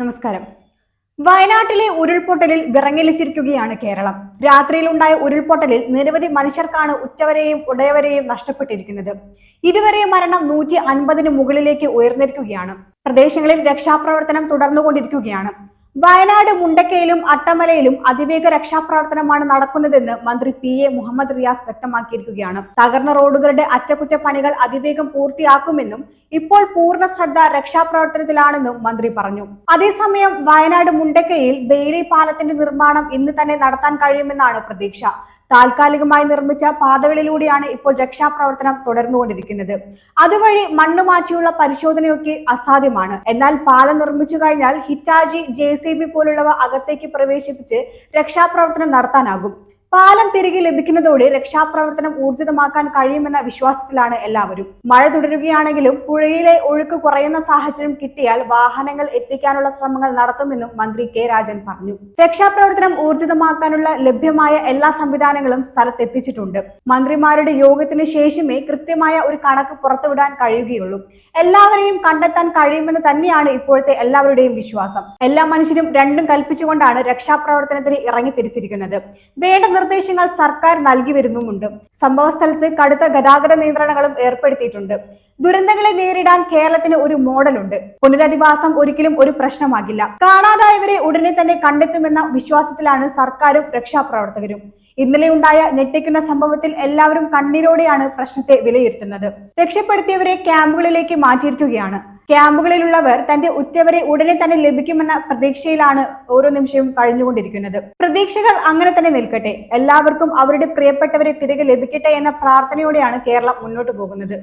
നമസ്കാരം. വയനാട്ടിലെ ഉരുൾപൊട്ടലിൽ വിറങ്ങലിച്ചിരിക്കുകയാണ് കേരളം. രാത്രിയിലുണ്ടായ ഉരുൾപൊട്ടലിൽ നിരവധി മനുഷ്യർക്കാണ് ഉച്ചവരെയും ഉടയവരെയും നഷ്ടപ്പെട്ടിരിക്കുന്നത്. ഇതുവരെ മരണം നൂറ്റി അൻപതിന് മുകളിലേക്ക് ഉയർന്നിരിക്കുകയാണ്. പ്രദേശങ്ങളിൽ രക്ഷാപ്രവർത്തനം തുടർന്നുകൊണ്ടിരിക്കുകയാണ്. വയനാട് മുണ്ടക്കയിലും അട്ടമലയിലും അതിവേഗ രക്ഷാപ്രവർത്തനമാണ് നടക്കുന്നതെന്ന് മന്ത്രി പി എ മുഹമ്മദ് റിയാസ് വ്യക്തമാക്കിയിരിക്കുകയാണ്. തകർന്ന റോഡുകളുടെ അറ്റകുറ്റപ്പണികൾ അതിവേഗം പൂർത്തിയാക്കുമെന്നും ഇപ്പോൾ പൂർണ ശ്രദ്ധ രക്ഷാപ്രവർത്തനത്തിലാണെന്നും മന്ത്രി പറഞ്ഞു. അതേസമയം വയനാട് മുണ്ടക്കയിൽ ബെയിലി പാലത്തിന്റെ നിർമ്മാണം ഇന്ന് തന്നെ നടത്താൻ കഴിയുമെന്നാണ് പ്രതീക്ഷ. താൽക്കാലികമായി നിർമ്മിച്ച പാതകളിലൂടെയാണ് ഇപ്പോൾ രക്ഷാപ്രവർത്തനം തുടർന്നുകൊണ്ടിരിക്കുന്നത്. അതുവഴി മണ്ണ് മാറ്റിയുള്ള പരിശോധനയൊക്കെ അസാധ്യമാണ്. എന്നാൽ പാലം നിർമ്മിച്ചു കഴിഞ്ഞാൽ ഹിറ്റാജി ജെ പോലുള്ളവ അകത്തേക്ക് പ്രവേശിപ്പിച്ച് രക്ഷാപ്രവർത്തനം നടത്താനാകും. പാലം തിരികെ ലഭിക്കുന്നതോടെ രക്ഷാപ്രവർത്തനം ഊർജിതമാക്കാൻ കഴിയുമെന്ന വിശ്വാസത്തിലാണ് എല്ലാവരും. മഴ തുടരുകയാണെങ്കിലും പുഴയിലെ ഒഴുക്ക് കുറയുന്ന സാഹചര്യം കിട്ടിയാൽ വാഹനങ്ങൾ എത്തിക്കാനുള്ള ശ്രമങ്ങൾ നടത്തുമെന്നും മന്ത്രി കെ രാജൻ പറഞ്ഞു. രക്ഷാപ്രവർത്തനം ഊർജിതമാക്കാനുള്ള ലഭ്യമായ എല്ലാ സംവിധാനങ്ങളും സ്ഥലത്തെത്തിച്ചിട്ടുണ്ട്. മന്ത്രിമാരുടെ യോഗത്തിന് ശേഷമേ കൃത്യമായ ഒരു കണക്ക് പുറത്തുവിടാൻ കഴിയുകയുള്ളൂ. എല്ലാവരെയും കണ്ടെത്താൻ കഴിയുമെന്ന് തന്നെയാണ് ഇപ്പോഴത്തെ എല്ലാവരുടെയും വിശ്വാസം. എല്ലാ മനുഷ്യരും രണ്ടും കൽപ്പിച്ചുകൊണ്ടാണ് രക്ഷാപ്രവർത്തനത്തിന് ഇറങ്ങി തിരിച്ചിരിക്കുന്നത് വേണ്ട നിർദ്ദേശങ്ങൾ സർക്കാർ നൽകി വരുന്നുമുണ്ട്. സംഭവ സ്ഥലത്ത് കടുത്ത ഗതാഗത നിയന്ത്രണങ്ങളും ഏർപ്പെടുത്തിയിട്ടുണ്ട്. ദുരന്തങ്ങളെ നേരിടാൻ കേരളത്തിന് ഒരു മോഡലുണ്ട്. പുനരധിവാസം ഒരിക്കലും ഒരു പ്രശ്നമാകില്ല. കാണാതായവരെ ഉടനെ തന്നെ കണ്ടെത്തുമെന്ന വിശ്വാസത്തിലാണ് സർക്കാരും രക്ഷാപ്രവർത്തകരും. ഇന്നലെ ഉണ്ടായ ഞെട്ടിക്കുന്ന സംഭവത്തിൽ എല്ലാവരും കണ്ണീരോടെയാണ് പ്രശ്നത്തെ വിലയിരുത്തുന്നത്. രക്ഷപ്പെടുത്തിയവരെ ക്യാമ്പുകളിലേക്ക് മാറ്റിയിരിക്കുകയാണ്. ക്യാമ്പുകളിലുള്ളവർ തന്റെ ഉറ്റവരെ ഉടനെ തന്നെ ലഭിക്കുമെന്ന പ്രതീക്ഷയിലാണ് ഓരോ നിമിഷവും കഴിഞ്ഞുകൊണ്ടിരിക്കുന്നത്. പ്രതീക്ഷകൾ അങ്ങനെ തന്നെ നിൽക്കട്ടെ. എല്ലാവർക്കും അവരുടെ പ്രിയപ്പെട്ടവരെ തിരികെ ലഭിക്കട്ടെ എന്ന പ്രാർത്ഥനയോടെയാണ് കേരളം മുന്നോട്ട് പോകുന്നത്.